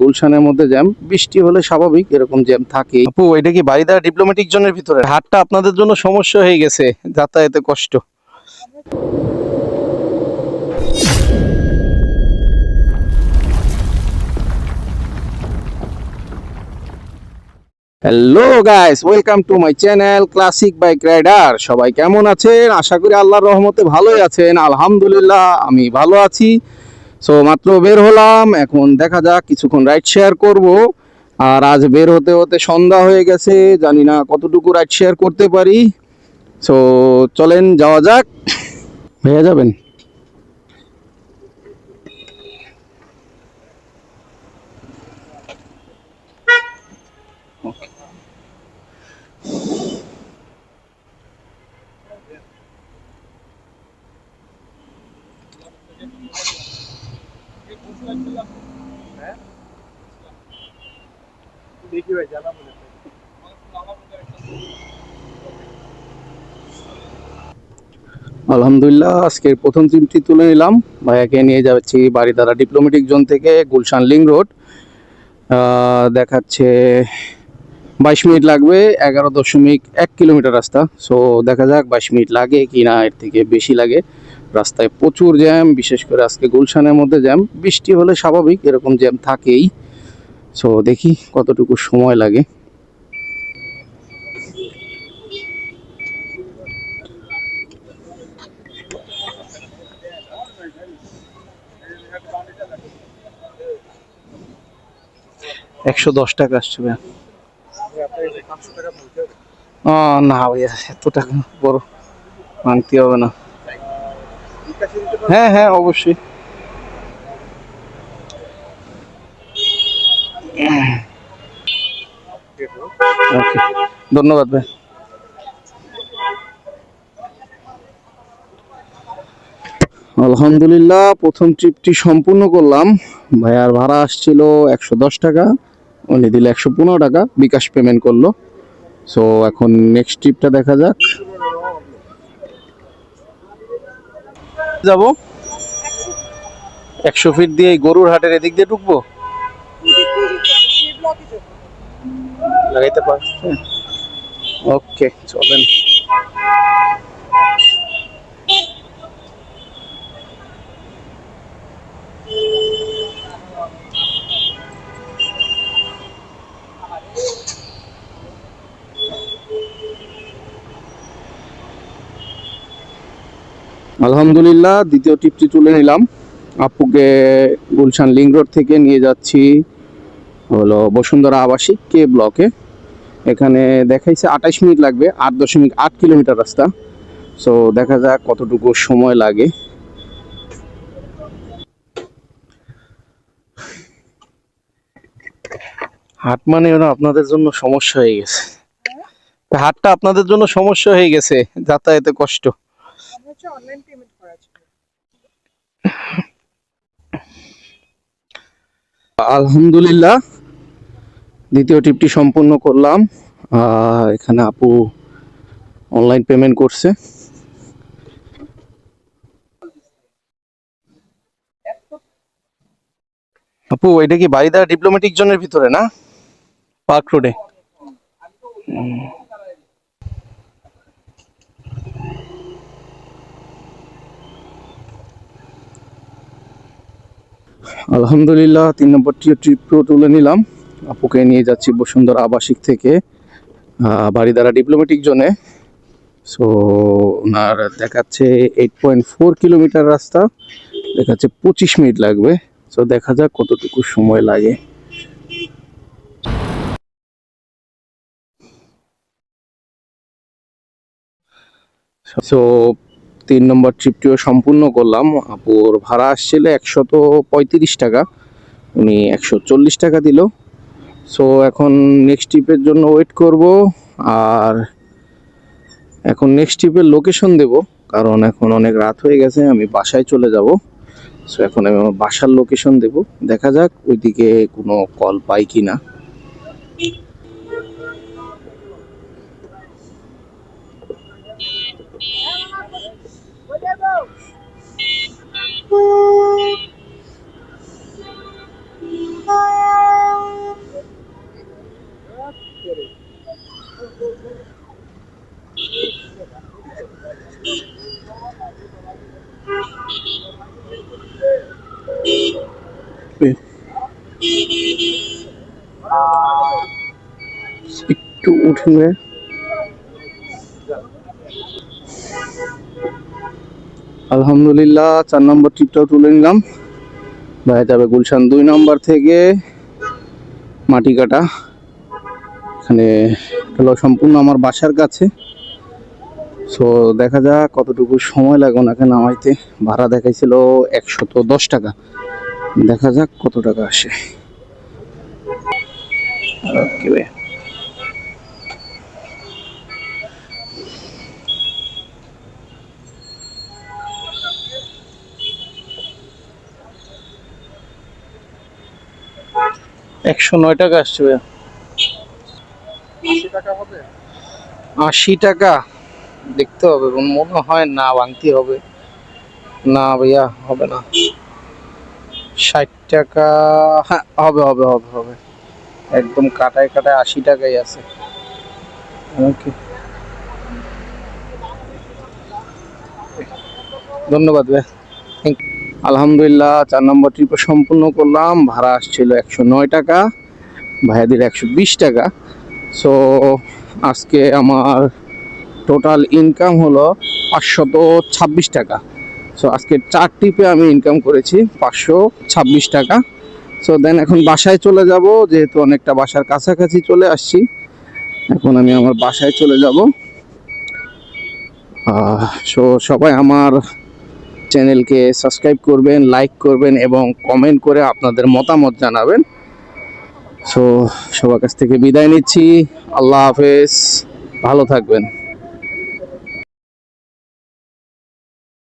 গুলশানের মধ্যে জ্যাম। বৃষ্টি হলে স্বাভাবিক, এরকম জ্যাম থাকে আপু, এটা কি বাড়িদার ডিপ্লোম্যাটিক জোনের ভিতরে? হাটটা আপনাদের জন্য সমস্যা হয়ে গেছে, যাতায়াতে কষ্ট। Hello guys welcome to my channel classic bike rider সবাই কেমন আছেন? আশা করি আল্লাহর রহমতে ভালোই আছেন। আলহামদুলিল্লাহ, আমি ভালো আছি। সো মাত্র বের হলাম। এখন দেখা যাক কিছুক্ষণ রাইড শেয়ার করব। আর আজ বের হতে হতে সন্ধ্যা হয়ে গেছে। জানি না কতটুকু রাইড শেয়ার করতে পারি। সো চলেন যাওয়া যাক। হয়ে যাবেন? আলহামদুলিল্লাহ, আজকের প্রথম ট্রিপটি তুলে নিলাম। ভাইয়াকে নিয়ে যাচ্ছি বাড়িদারা ডিপ্লোমেটিক জোন থেকে গুলশান লিং রোড দেখাচ্ছে বাইশ মিনিট লাগবে, এগারো দশমিক এক কিলোমিটার রাস্তা। সো দেখা যাক বাইশ মিনিট লাগে কি না এর থেকে বেশি লাগে। রাস্তায় প্রচুর জ্যাম, বিশেষ করে আজকে গুলশানের মধ্যে জ্যাম। বৃষ্টি হলে স্বাভাবিক, এরকম জ্যাম থাকেই। সো দেখি কতটুকু সময় লাগে। একশো দশ টাকা আসছে না ভাইয়া, এত টাকা বড় মানতে হবে না। হ্যাঁ হ্যাঁ অবশ্যই। ধন্যবাদ ভাই। আলহামদুলিল্লাহ, প্রথম ট্রিপটি সম্পূর্ণ করলাম। ভাইয়ার ভাড়া আসছিল একশো দশ টাকা, উনি দিলে একশো পনেরো টাকা, বিকাশ পেমেন্ট করল। সো এখন নেক্সট ট্রিপটা দেখা যাক। যাব? একশো ফিট দিয়ে গরুর হাটের এদিক দিয়ে ঢুকবো? লাগাইতে পার ওকে চলেন। আলহামদুলিল্লাহ, দ্বিতীয় টিপটি তুলে নিলাম। আপুকে গুলশান লিং রোড থেকে নিয়ে যাচ্ছি, হলো বসুন্ধরা আবাসিক কে ব্লকে। এখানে দেখাইছে আঠাশ মিনিট লাগবে, আট দশমিক আট কিলোমিটার রাস্তা। সো দেখা যাক কতটুকু সময় লাগে। হাট মানে আপনাদের জন্য সমস্যা হয়ে গেছে। হাটটা আপনাদের জন্য সমস্যা হয়ে গেছে, যাতায়াতে কষ্ট। হচ্ছে অনলাইন পেমেন্ট করা ছিল আলহামদুলিল্লাহ, দ্বিতীয় ট্রিপটি সম্পূর্ণ করলাম। এখানে আপু অনলাইন পেমেন্ট করছে। আপু, এটা কি বাড়িদার ডিপ্লোম্যাটিক জোনের ভিতরে না? পার্ক রোডে আলহামদুলিল্লাহ, তিন নম্বরটি ট্রিপ তুলে নিলাম। আপুকে নিয়ে যাচ্ছি বসুন্ধরা আবাসিক থেকে বাড়িদারা ডিপ্লোম্যাটিক জোনে সো ওনার দেখাচ্ছে এইট পয়েন্ট ফোর কিলোমিটার রাস্তা, দেখাচ্ছে পঁচিশ মিনিট লাগবে। সো দেখা যাক কতটুকু সময় লাগে। সো তিন নম্বর ট্রিপটিও সম্পূর্ণ করলাম। আপুর ভাড়া আসছিল একশত পঁয়ত্রিশ টাকা। উনি একশো চল্লিশ টাকা দিল। সো এখন নেক্সট ট্রিপের জন্য ওয়েট করব আর এখন নেক্সট ট্রিপের লোকেশন দেব। কারণ এখন অনেক রাত হয়ে গেছে, আমি বাসায় চলে যাব। সো এখন আমি আমার বাসার লোকেশন দেব। দেখা যাক ওইদিকে কোনো কল পাই কি না একটু ভাই। আলহামদুলিল্লাহ, চার নম্বর ট্রিপটাও তুলে নিলাম। ভাই যাবে গুলশান দুই নম্বর থেকে মাটি কাটা এখানে হলো সম্পূর্ণ আমার বাসার কাছে। সো দেখা যাক কতটুকু সময় লাগে ওনাকে নামাইতে। ভাড়া দেখাইছিল একশত দশ টাকা। দেখা যাক কত টাকা আসে। ভাই একশো নয় টাকা আসছে ভাইয়া। আশি টাকা হবে? আশি টাকা? দেখতে হবে মনে হয় না ভাঙতি হবে। না ভাইয়া হবে না। ষাট টাকা হ্যাঁ হবে হবে হবে হবে। একদম কাটায় কাটায় আশি টাকাই আছে। ওকে। ধন্যবাদ ভাই থ্যাংক আলহামদুলিল্লাহ, চার নম্বর ট্রিপে সম্পূর্ণ করলাম। ভাড়া আসছিল একশো নয় টাকা, ভাইয়াদের একশো বিশ টাকা। সো আজকে আমার টোটাল ইনকাম হলো পাঁচশত ছাব্বিশ টাকা। সো আজকে চার ট্রিপে আমি ইনকাম করেছি পাঁচশো ছাব্বিশ টাকা। সো দেন এখন বাসায় চলে যাব, যেহেতু অনেকটা বাসার কাছাকাছি চলে আসছি। এখন আমি আমার বাসায় চলে যাব। সো সবাই আমার চ্যানেলকে সাবস্ক্রাইব করবেন, লাইক করবেন এবং কমেন্ট করে আপনাদের মতামত জানাবেন। সো, সবার কাছ থেকে বিদায় নিচ্ছি। আল্লাহ হাফেজ। ভালো থাকবেন।